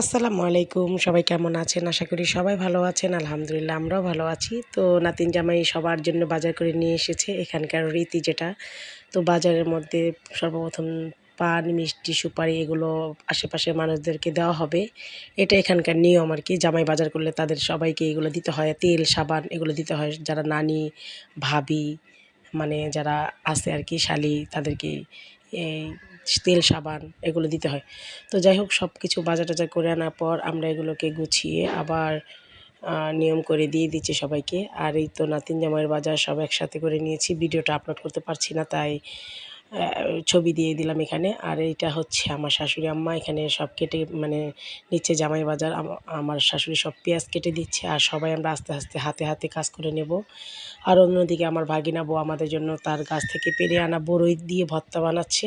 আসসালামু আলাইকুম। সবাই কেমন আছেন? আশা করি সবাই ভালো আছেন। আলহামদুলিল্লাহ, আমরাও ভালো আছি। তো নাতিন জামাই সবার জন্য বাজার করে নিয়ে এসেছে এখানকার রীতি যেটা। তো বাজারের মধ্যে সর্বপ্রথম পান, মিষ্টি, সুপারি এগুলো আশেপাশের মানুষদেরকে দেওয়া হবে। এটা এখানকার নিয়ম আর কি। জামাই বাজার করলে তাদের সবাইকে এগুলো দিতে হয়। তেল, সাবান এগুলো দিতে হয়। যারা নানি, ভাবি মানে যারা আছে আর কি, শালি, তাদেরকে এই তেল, সাবান এগুলো দিতে হয়। তো যাই হোক সব কিছু বাজার টাজার করে আনার পর আমরা এগুলোকে গুছিয়ে আবার নিয়ম করে দিয়ে দিচ্ছি সবাইকে। আর এই তো নাতিন জামাইয়ের বাজার সব একসাথে করে নিয়েছি। ভিডিওটা আপলোড করতে পারছি না, তাই ছবি দিয়ে দিলাম এখানে। আর এইটা হচ্ছে আমার শাশুড়ি আম্মা। এখানে সব কেটে মানে নিচ্ছে জামাই বাজার আমার শাশুড়ি সব পেঁয়াজ কেটে দিচ্ছে। আর সবাই আমরা আস্তে আস্তে হাতে হাতে কাজ করে নেব। আর অন্যদিকে আমার ভাগিনা বউ আমাদের জন্য তার গাছ থেকে পেরে আনা বড়ই দিয়ে ভর্তা বানাচ্ছে।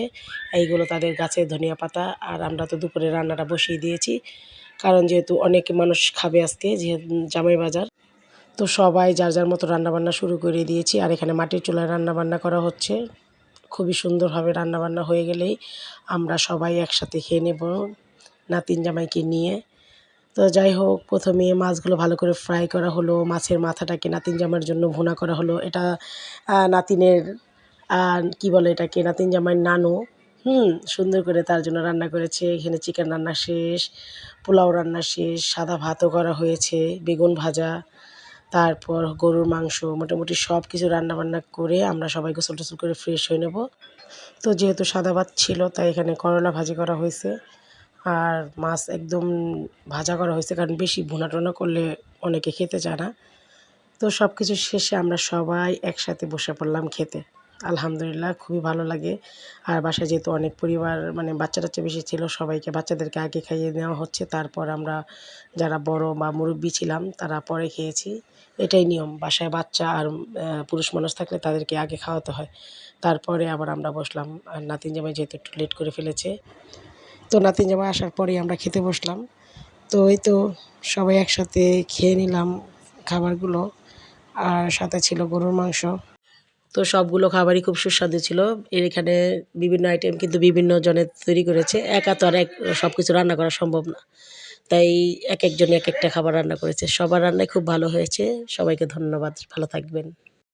এইগুলো তাদের গাছের ধনিয়া পাতা। আর আমরা তো দুপুরে রান্নাটা বসিয়ে দিয়েছি। কারণ যেহেতু অনেক মানুষ খাবে আজকে, যেহেতু জামাই বাজার। তো সবাই যার যার মতো রান্নাবান্না শুরু করে দিয়েছি। আর এখানে মাটির চুলায় রান্নাবান্না করা হচ্ছে। খুবই সুন্দরভাবে রান্নাবান্না হয়ে গেলেই আমরা সবাই একসাথে খেয়ে নেব নাতিন জামাইকে নিয়ে। তো যাই হোক, প্রথমে মাছগুলো ভালো করে ফ্রাই করা হলো, মাছের মাথাটাকে নাতিন জামাইয়ের জন্য ভুনা করা হলো। এটা নাতিনের কি বলে এটাকে, নাতিন জামাইয়ের নানু। হুম, সুন্দর করে তার জন্য রান্না করেছে। এখানে চিকেন রান্না শেষ, পোলাও রান্না শেষ, সাদা ভাতও করা হয়েছে, বেগুন ভাজা। তারপর গরুর মাংস, মোটামুটি সব কিছু রান্নাবান্না করে আমরা সবাই গোসল টোসল করে ফ্রেশ হয়ে নেব। তো যেহেতু সাদা ভাত ছিল, তাই এখানে করলা ভাজি করা হয়েছে। আর মাছ একদম ভাজা করা হয়েছে, কারণ বেশি ভুনা টোনা করলে অনেকে খেতে চায় না। তো সব কিছু শেষে আমরা সবাই একসাথে বসে পড়লাম খেতে। আলহামদুলিল্লাহ খুবই ভালো লাগে। আর বাসায় যেহেতু অনেক পরিবার মানে বাচ্চা টাচ্চা বেশি ছিল, সবাইকে বাচ্চাদেরকে আগে খাইয়ে নেওয়া হচ্ছে। তারপর আমরা যারা বড় বা মুরব্বী ছিলাম, তারা পরে খেয়েছি। এটাই নিয়ম, বাসায় বাচ্চা আর পুরুষ মানুষ থাকলে তাদেরকে আগে খাওয়াতে হয়। তারপরে আবার আমরা বসলাম, আর নাতিন জামাই যেহেতু একটু লেট করে ফেলেছে, তো নাতিন জামাই আসার পরেই আমরা খেতে বসলাম। তো এই তো সবাই একসাথে খেয়ে নিলাম খাবারগুলো, আর সাথে ছিল গরুর মাংস। তো সবগুলো খাবারই খুব সুস্বাদু ছিল। এর এখানে বিভিন্ন আইটেম কিন্তু বিভিন্ন জনের তৈরি করেছে। একা তো আর এক সব কিছু রান্না করা সম্ভব না। তাই এক একজন এক একটা খাবার রান্না করেছে। সবার রান্নাই খুব ভালো হয়েছে। সবাইকে ধন্যবাদ। ভালো থাকবেন।